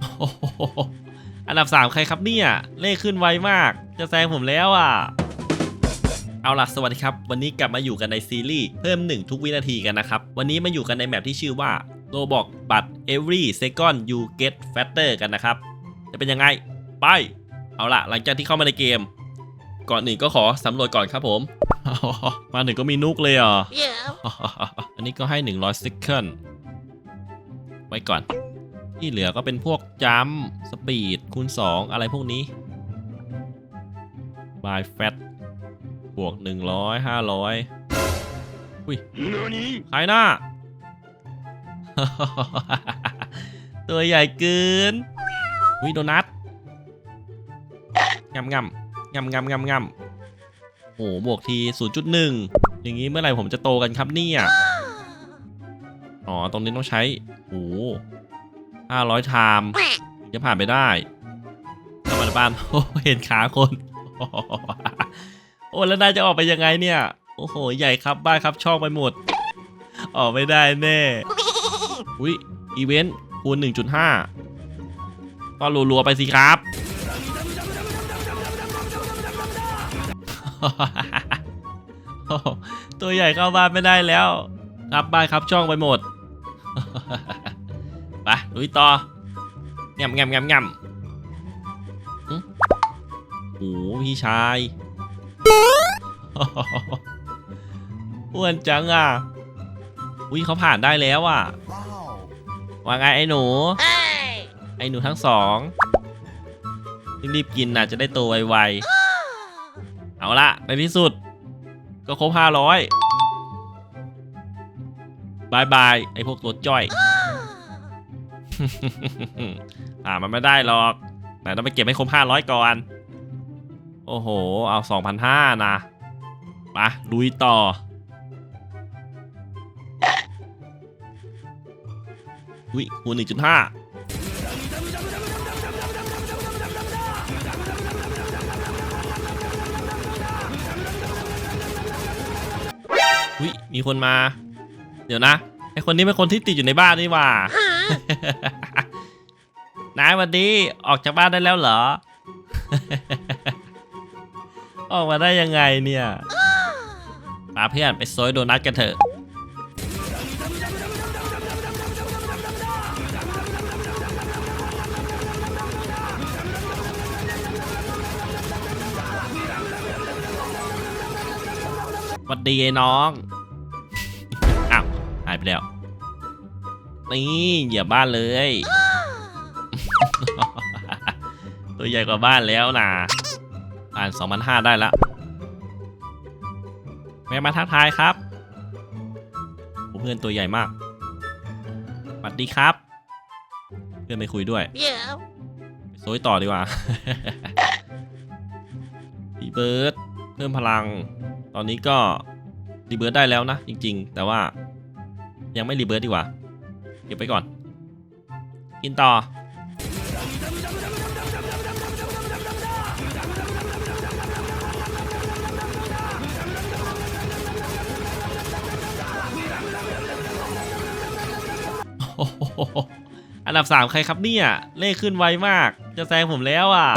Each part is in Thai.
โอ้โหอันดับ 3 ใครครับเนี่ย เลขขึ้นไวมาก จะแซงผมแล้วอะ เอาล่ะสวัสดีครับ วันนี้กลับมาอยู่กันในซีรีส์เพิ่ม 1 ทุกวินาทีกันนะครับ วันนี้มาอยู่กันในแมปที่ชื่อว่า Roblox but every second you get fatter กันนะครับ จะเป็นยังไง ไป เอาล่ะ หลังจากที่เข้ามาในเกม ก่อนอื่นก็ขอสำรวจก่อนครับผม มาถึงก็มีนุกเลยเหรอ Yeah. อันนี้ก็ให้ 100 second ไว้ก่อน ที่เหลือก็เป็นพวกจัมสปีดคูณ 2 อะไรพวกนี้ by fat บวก 100 500 อุ้ยใครหน้า ตัวใหญ่เกินอุ้ยโดนัทงำงำงำงำงำงำโอ้บวกที 0.1 อย่างนี้เมื่อไหร่ผมจะโตกันครับเนี่ย อ๋อ ตรงนี้ต้องใช้โอ้ ห้าร้อยไทม์ถึงจะผ่านไปได้เข้ามาในบ้านโอ้เห็นขาคน โอ้แล้วนายจะออกไปยังไงเนี่ย โอ้โห ใหญ่ครับบ้านครับช่องไปหมด ออกไม่ได้แน่ อุ้ยอีเวนต์คูณ1.5 ก็รัวๆไปสิครับ ตัวใหญ่เข้าบ้านไม่ได้แล้ว ครับบ้านครับช่องไปหมด ไปลุยต่อแงมแงมแงมแงมโอ้พี่ชายอ้วนจังอะ อุ้ยเขาผ่านได้แล้วอะ ว่าไงไอ้หนู Hey. ไอ้หนูทั้งสอง รีบกินนะจะได้โตไวๆ เอาละในที่สุด ก็ครบห้าร้อยบายบาย ไอพวกตัวจ้อย อ่ามันไม่ได้หรอกแต่ต้องไปเก็บให้ครบห้าร้อยก่อน โอ้โห เอาสองพันห้านะมาลุยต่อ อุ้ยคูณหนึ่งจุดห้าอุ้ยมีคนมา เดี๋ยวนะไอคนนี้เป็นคนที่ติดอยู่ในบ้านนี่หว่า Huh? นายวันดีออกจากบ้านได้แล้วเหรอ ออกมาได้ยังไงเนี่ยมาเพื่อนไปโซยโดนัทกันเถอะวัดดีไอ้น้อง อ้าว หายไปแล้ว นี่เหยียบบ้านเลย ตัวใหญ่กว่าบ้านแล้วนะผ่าน2,500 ได้แล้วแม่มาทักทายครับโอ้เพื่อนตัวใหญ่มากสวัสดีครับ เพื่อนไม่คุยด้วย Yeah. ไปโซยต่อดีกว่ารีเบิร์ดเพิ่มพลัง ตอนนี้ก็รีเบิร์ดได้แล้วนะ จริง ๆ แต่ว่ายังไม่รีเบิร์ดดีกว่า เก็บไปก่อน กินต่อ อันดับ 3 ใครครับเนี่ย เลขขึ้นไวมาก จะแซงผมแล้วอะ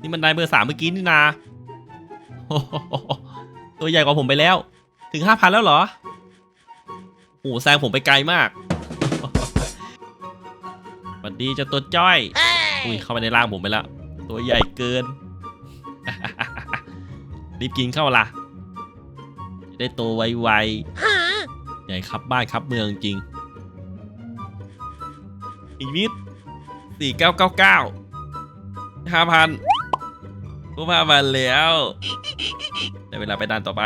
นี่มันได้เบอร์3เมื่อกี้นี่นาโอ้โหตัวใหญ่กว่าผมไปแล้ว ถึง5,000แล้วเหรอโอ้โหแซงผมไปไกลมากสวัสดีเจ้าตัวจ้อย อุ้ย Hey. เข้าไปในร่างผมไปแล้ว ตัวใหญ่เกิน รีบกินเข้าล่ะจะได้โตไว Huh? ๆใหญ่ครับบ้านครับเมืองจริง อีกนิดสี่เก้าเก้าเก้าห้าพันกูมาบันแล้วได้เวลาไปด่านต่อไป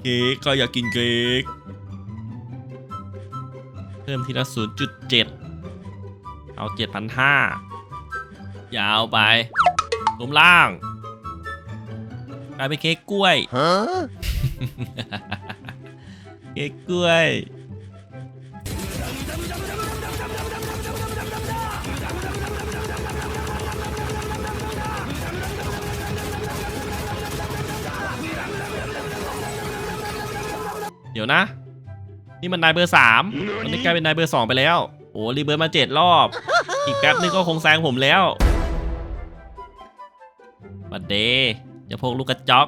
เค้กก็อยากกินเค้กเพิ่มทีละศูนย์จุดเจ็ดเอาเจ็ดพันห้ายาวไปรวมล่างกลายเป็นเค้กกล้วย Huh? เค้กกล้วย ดี๋ยวนะ นี่มันนายเบอร์สามตอนนี้กลายเป็นนายเบอร์สองไปแล้วโอ้รีเบิร์ตมาเจ็ดรอบ อีกแป๊บนึงก็คงแซงผมแล้วบัดเดย์จะพกลูกกระจอก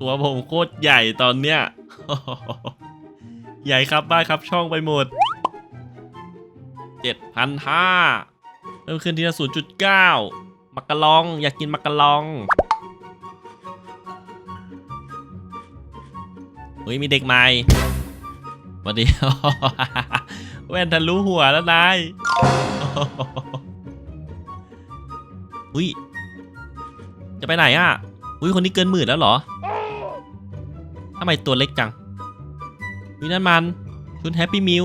ตัวผมโคตรใหญ่ตอนเนี้ย ใหญ่ครับบ้านครับช่องไปหมดเจ็ดพันห้าเริ่มขึ้นที่ศูนย์จุดเก้ามักกะลองอยากกินมักกะลอง เฮ้ยมีเด็กใหม่สวัสดีแว่นทะลุหัวแล้วนายอุ้ยจะไปไหนอะอุ้ยคนนี้เกินหมื่นแล้วเหรอทำไมตัวเล็กจังวินั่นมันชุดแฮปปี้มิล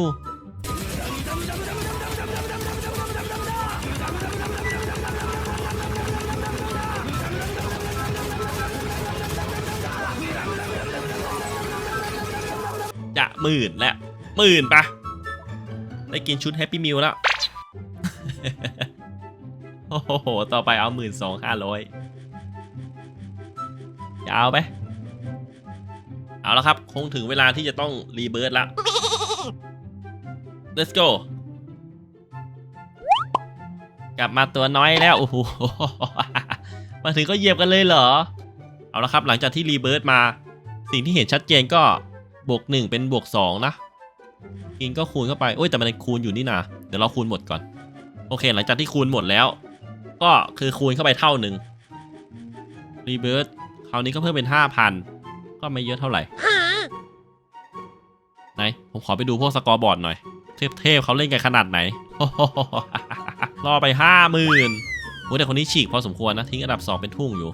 จะหมื่นแล้วหมื่นปะได้กินชุดแฮปปี้มิลแล้ว โอ้โห ต่อไปเอาหมื่นสองห้าร้อยจะเอาไหมเอาและครับ คงถึงเวลาที่จะต้องรีเบิร์ดละ let's go กลับมาตัวน้อยแล้ว โอ้โห มาถึงก็เหยียบกันเลยเหรอ เอาละครับ หลังจากที่รีเบิร์ดมา สิ่งที่เห็นชัดเจนก็ บวกหนึ่งเป็นบวกสองนะกินก็คูณเข้าไปโอ้ยแต่มันคูณอยู่นี่นะเดี๋ยวเราคูณหมดก่อน โอเค หลังจากที่คูณหมดแล้ว ก็คือคูณเข้าไปเท่าหนึ่งรีเบิร์ดคราวนี้ก็เพิ่มเป็นห้าพันก็ไม่เยอะเท่าไหร่ไหนผมขอไปดูพวกสกอร์บอร์ดหน่อย เทพๆเขาเล่นกันขนาดไหนรอไปห้าหมื่นโอ้แต่คนนี้ฉีกพอสมควรนะ ทิ้งอันดับ 2 เป็นทุ่งอยู่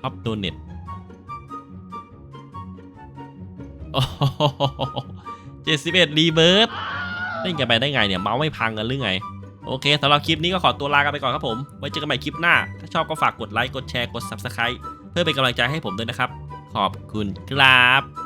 ครับโดนเน็ต เจ็ดสิบเอ็ดรีเบิร์ดเล่นกันไปได้ไงเนี่ยเมาส์ไม่พังกันหรือไง โอเคสำหรับคลิปนี้ก็ขอตัวลากันไปก่อนครับผม ไว้เจอกันใหม่คลิปหน้า ถ้าชอบก็ฝากกดไลค์ กดแชร์ กด Subscribe เพื่อเป็นกำลังใจให้ผมด้วยนะครับ ขอบคุณครับ